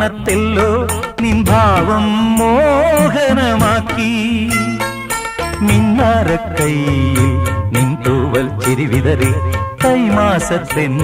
വർണത്തെല്ലോ നിൻ ഭാവം മോഹനമാക്കി. മിന്നാരക്കൈയിൽ നിൻ തൂവൽ ചിരിവിതറി കൈമാസത്തെൻ